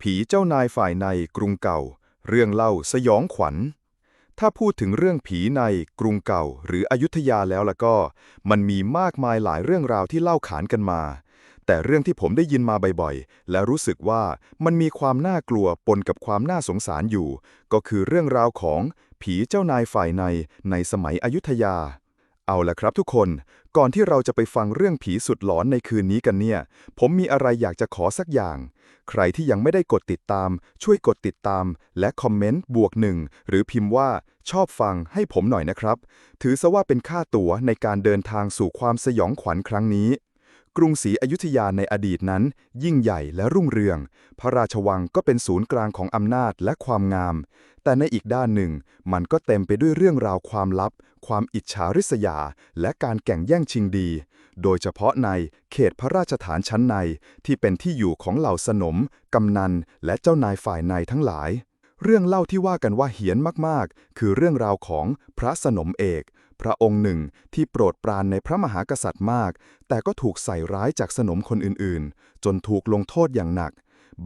ผีเจ้านายฝ่ายในกรุงเก่า เรื่องเล่าสยองขวัญ ถ้าพูดถึงเรื่องผีในกรุงเก่า หรืออยุธยาแล้วล่ะก็ มันมีมากมายหลายเรื่องราวที่เล่าขานกันมา แต่เรื่องที่ผมได้ยินมาบ่อยๆ และรู้สึกว่ามันมีความน่ากลัวปนกับความน่าสงสารอยู่ ก็คือเรื่องราวของผีเจ้านายฝ่ายในในสมัยอยุธยา เอาละครับทุกคน ก่อนที่เราจะไปฟังเรื่องผีสุดหลอนในคืนนี้กันเนี่ย ผมมีอะไรอยากจะขอสักอย่าง ใครที่ยังไม่ได้กดติดตาม ช่วยกดติดตาม และคอมเมนต์บวกหนึ่งหรือพิมพ์ว่าชอบฟังให้ผมหน่อยนะครับ ถือซะว่าเป็นค่าตั๋วในการเดินทางสู่ความสยองขวัญครั้งนี้ กรุงศรีอยุธยาในอดีตนั้น ยิ่งใหญ่และรุ่งเรือง พระราชวังก็เป็นศูนย์กลางของอำนาจและความงาม แต่ในอีกด้านหนึ่ง มันก็เต็มไปด้วยเรื่องราวความลับ ความอิจฉาริษยา และการแข่งแย่งชิงดี โดยเฉพาะในเขตพระราชฐานชั้นใน ที่เป็นที่อยู่ของเหล่าสนม กำนัน และเจ้านายฝ่ายในทั้งหลาย เรื่องเล่าที่ว่ากันว่าเหียนมากๆ คือเรื่องราวของพระสนมเอก พระองค์หนึ่งที่โปรดปรานในพระมหากษัตริย์มาก แต่ก็ถูกใส่ร้ายจากสนมคนอื่นๆ จนถูกลงโทษอย่างหนัก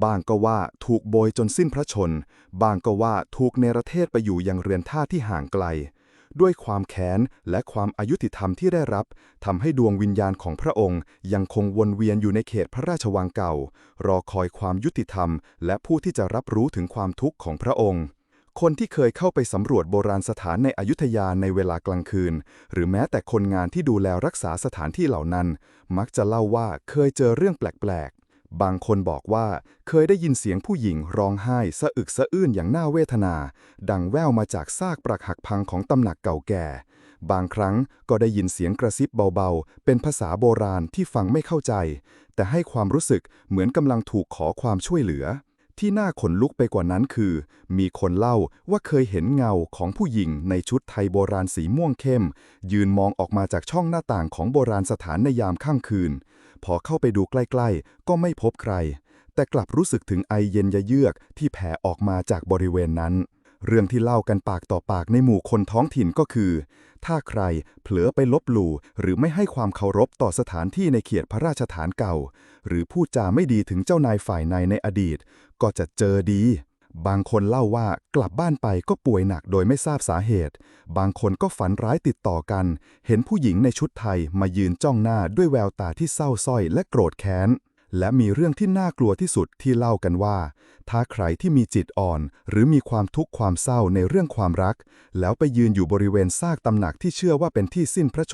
บางก็ว่าถูกโบยจนสิ้นพระชนบางก็ว่าถูกเนรเทศไปอยู่ยังเรือนท่าที่ห่างไกล ด้วยความแค้นและความอายุติธรรมที่ได้รับทำให้ดวงวิญญาณของพระองค์ ยังคงวนเวียนอยู่ในเขตพระราชวังเก่า รอคอยความยุติธรรม และผู้ที่จะรับรู้ถึงความทุกข์ของพระองค์ คนที่เคยเข้าไปสำรวจโบราณสถานในอยุธยาในเวลากลางคืน หรือแม้แต่คนงานที่ดูแลรักษาสถานที่เหล่านั้น มักจะเล่าว่าเคยเจอเรื่องแปลกๆ บางคนบอกว่าเคยได้ยินเสียงผู้หญิงร้องไห้สะอึกสะอื้นอย่างน่าเวทนา ดังแว่วมาจากซากปรักหักพังของตำหนักเก่าแก่ บางครั้งก็ได้ยินเสียงกระซิบเบาๆ เป็นภาษาโบราณที่ฟังไม่เข้าใจ แต่ให้ความรู้สึกเหมือนกำลังถูกขอความช่วยเหลือ ที่น่าขนลุกไปกว่านั้นคือ มีคนเล่าว่าเคยเห็นเงาของผู้หญิงในชุดไทยโบราณสีม่วงเข้ม ยืนมองออกมาจากช่องหน้าต่างของโบราณสถานในยามค่ำคืน พอเข้าไปดูใกล้ๆ ก็ไม่พบใคร แต่กลับรู้สึกถึงไอเย็นยะเยือกที่แผ่ออกมาจากบริเวณนั้น เรื่องที่เล่ากันปากต่อปากในหมู่คนท้องถิ่นก็คือ ถ้าใครเผลอไปลบหลู่หรือไม่ให้ความเคารพต่อสถานที่ในเขตพระราชฐานเก่า หรือพูดจาไม่ดีถึงเจ้านายฝ่ายในในอดีต ก็จะเจอดี บางคนเล่าว่ากลับบ้านไปก็ป่วยหนักโดยไม่ทราบสาเหตุ บางคนก็ฝันร้ายติดต่อกัน เห็นผู้หญิงในชุดไทยมายืนจ้องหน้าด้วยแววตาที่เศร้าส้อยและโกรธแค้น และมีเรื่องที่น่ากลัวที่สุดที่เล่ากันว่า ถ้าใครที่มีจิตอ่อน หรือมีความทุกข์ความเศร้าในเรื่องความรัก แล้วไปยืนอยู่บริเวณซากตำหนักที่เชื่อว่าเป็นที่สิ้นพระชนม์